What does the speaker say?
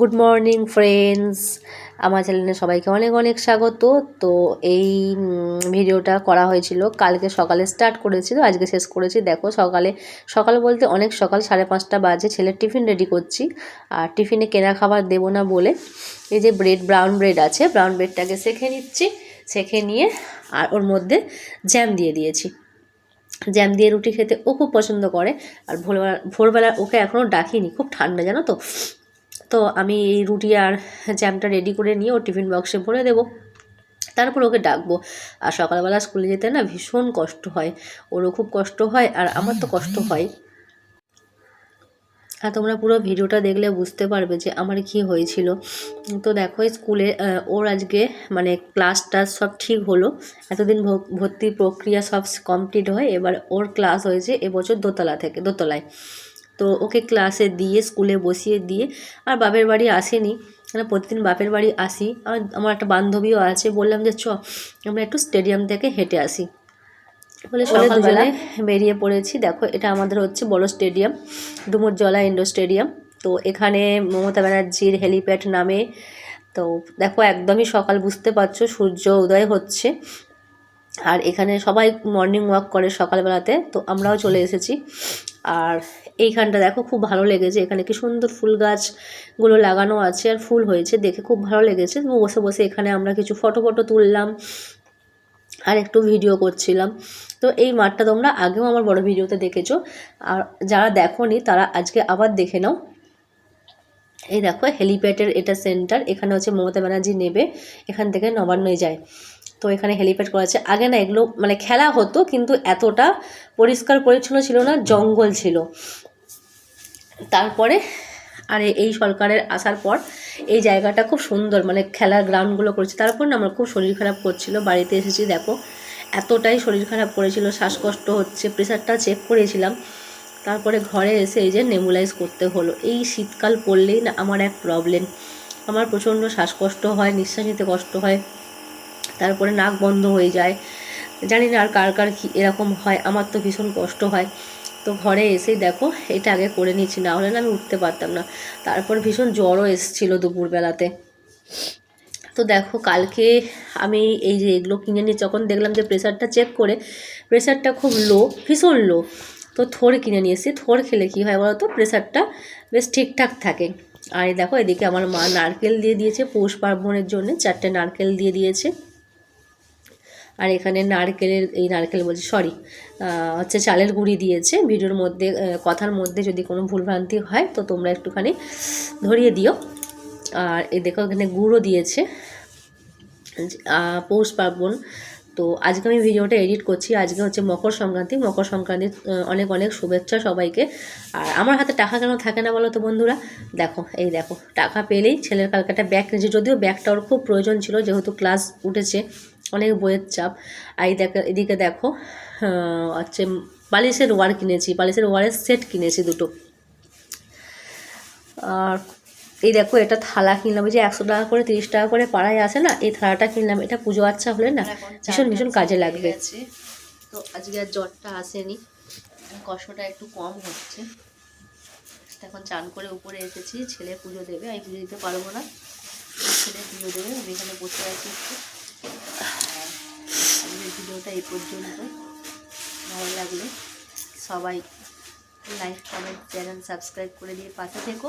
Good morning friends আমার চ্যানেলে সবাইকে অনেক অনেক স্বাগত। তো এই ভিডিওটা করা হয়েছিল, কালকে সকালে স্টার্ট করেছি, তো আজকে শেষ করেছি। দেখো, সকালে, সকাল বলতে অনেক সকাল, সাড়ে পাঁচটা বাজে ছেলের টিফিন রেডি করছি। আর টিফিনে কেনা খাবার দেবো না বলে, এই যে ব্রেড ব্রাউন ব্রেড আছে ব্রাউন ব্রেডটাকে সেঁকে নিচ্ছি, সেঁকে নিয়ে, আর ওর মধ্যে জ্যাম দিয়ে দিয়েছি। জ্যাম দিয়ে রুটি খেতে ও খুব পছন্দ করে, আর ভোরবেলা ভোরবেলা ওকে এখনও ডাকিনি, খুব ঠান্ডা, জানো তো? তো আমি এই রুটি আর জ্যামটা রেডি করে নিয়ে ও টিফিন বক্সে ভরে দেবো। তারপর ওকে ডাকবো। আর সকালবেলা স্কুলে যেতে না ভীষণ কষ্ট হয়। ওরও খুব কষ্ট হয় আর আমার তো কষ্ট হয়। আর তোমরা পুরো ভিডিওটা দেখলে বুঝতে পারবে যে আমার কি হয়েছিল। তো দেখো স্কুলে ওর আজকে মানে ক্লাস টাস সব ঠিক হলো। এতদিন ভর্তি প্রক্রিয়া সব কমপ্লিট হয়। এবার ওর ক্লাস হয়েছে এবছর দোতলা থেকে, দোতলায়। তো ওকে ক্লাসে দিয়ে স্কুলে বসিয়ে দিয়ে আর বাপের বাড়ি আসেনি। মানে প্রতিদিন বাপের বাড়ি আসি। আর আমার একটা বান্ধবীও আছে বললাম যে চ আমরা একটু স্টেডিয়াম থেকে হেঁটে আসি। বলে সকালবেলা? বেরিয়ে পড়েছি। দেখো এটা আমাদের হচ্ছে বড় স্টেডিয়াম ডুমুরজলা ইন্ডোর স্টেডিয়াম তো এখানে মমতা ব্যানার্জির হেলিপ্যাড নামে। তো দেখো একদমই সকাল বুঝতে পারছ সূর্য উদয় হচ্ছে। আর এখানে সবাই মর্নিং ওয়াক করে সকালবেলাতে। তো আমরাও চলে এসেছি। আর এইখানটা দেখো খুব ভালো লেগেছে। এখানে কি সুন্দর ফুল গাছগুলো লাগানো আছে আর ফুল হয়েছে, দেখে খুব ভালো লেগেছে। বসে বসে এখানে আমরা কিছু ফটো ফটো তুললাম আর একটু ভিডিও করছিলাম। তো এই মাঠটা তোমরা আগেও আমার বড় ভিডিওতে দেখেছ। আর যারা দেখো তারা আজকে আবার দেখে নাও। এই দেখো হেলিপ্যাডের এটা সেন্টার এখানে হচ্ছে মমতা ব্যানার্জি নেবে, এখান থেকে নবান্নয় যায়। তো এখানে হেলিপ্যাড করা আছে। আগে না এগুলো মানে খেলা হতো, কিন্তু এতটা পরিষ্কার পরিচ্ছন্ন ছিল না, জঙ্গল ছিল। তারপরে, আর এই সরকারের আসার পর, এই জায়গাটা খুব সুন্দর মানে খেলার গ্রাউন্ডগুলো করেছে। তারপর না আমার খুব শরীর খারাপ করছিল, বাড়িতে এসেছি, দেখো। এতটাই শরীর খারাপ করেছিল, শ্বাসকষ্ট হচ্ছে প্রেশারটা চেক করেছিলাম। তারপরে ঘরে এসে এই যে নেবুলাইজ করতে হলো। এই শীতকাল পড়লেই না আমার এক প্রবলেম আমার প্রচণ্ড শ্বাসকষ্ট হয়, নিঃশ্বাস নিতে কষ্ট হয়। তারপরে নাক বন্ধ হয়ে যায়। জানি না আর কার কার কী এরকম হয়, আমার তো ভীষণ কষ্ট হয়। তো ঘরে এসেই দেখো, এটা আগে করে নিয়েছি, না হলে না আমি উঠতে পারতাম না। তারপর ভীষণ জ্বরও এসেছিল দুপুরবেলাতে। তো দেখো, কালকে আমি এই যে এগুলো কিনে নিয়ে যখন দেখলাম যে প্রেশারটা চেক করে প্রেশারটা খুব লো ভীষণ লো তো থোর কিনে নিয়ে এসেছি। থোর খেলে কী হয় বলো তো প্রেশারটা বেশ ঠিকঠাক থাকে। আর এই দেখো, এদিকে আমার মা নারকেল দিয়ে দিয়েছে, পৌষ পার্বণের জন্য চারটে নারকেল দিয়ে দিয়েছে। আর এখানে নারকেলের, এই নারকেল বলছি সরি হচ্ছে চালের গুঁড়ি দিয়েছে। ভিডিওর মধ্যে কথার মধ্যে যদি কোনো ভুলভ্রান্তি হয়, তো তোমরা একটুখানি ধরিয়ে দিও। আর এই দেখো, এখানে গুঁড়ো দিয়েছে। পৌষ পার্বণ তো আজকে আমি ভিডিওটা এডিট করছি। আজকে হচ্ছে মকর সংক্রান্তি। মকর সংক্রান্তির অনেক অনেক শুভেচ্ছা সবাইকে। আর আমার হাতে টাকা কেন থাকে না বলো তো বন্ধুরা? দেখো, এই দেখো, টাকা পেলেই ছেলের কালকে একটা ব্যাগ কিনেছি। যদিও ব্যাগটা ওর খুব প্রয়োজন ছিল, যেহেতু ক্লাস উঠেছে, অনেক বইয়ের চাপ। আর দেখো, এদিকে দেখো হচ্ছে বালিশের ওয়ার কিনেছি। বালিশের ওয়ারের সেট কিনেছি দুটো। আর এই দেখো এটা থালা কিনলাম ওই যে একশো টাকা করে তিরিশ টাকা করে পাড়ায় আসে না এই থালাটা কিনলাম এটা পুজো আচ্ছা হলে না ভীষণ ভীষণ কাজে লাগবে। তো আজকে আর জ্বরটা আসেনি। কষ্টটা একটু কম হচ্ছে। এখন চান করে উপরে এসেছি ছেলে পুজো দেবে আমি পুজো দিতে পারব না। ছেলে পুজো দেবে আমি এখানে বসে আছি একটু। ভিডিওটা এই পর্যন্ত। ভালো লাগলে সবাই লাইক কমেন্ট চ্যানেল সাবস্ক্রাইব করে দিয়ে পাশে থেকো।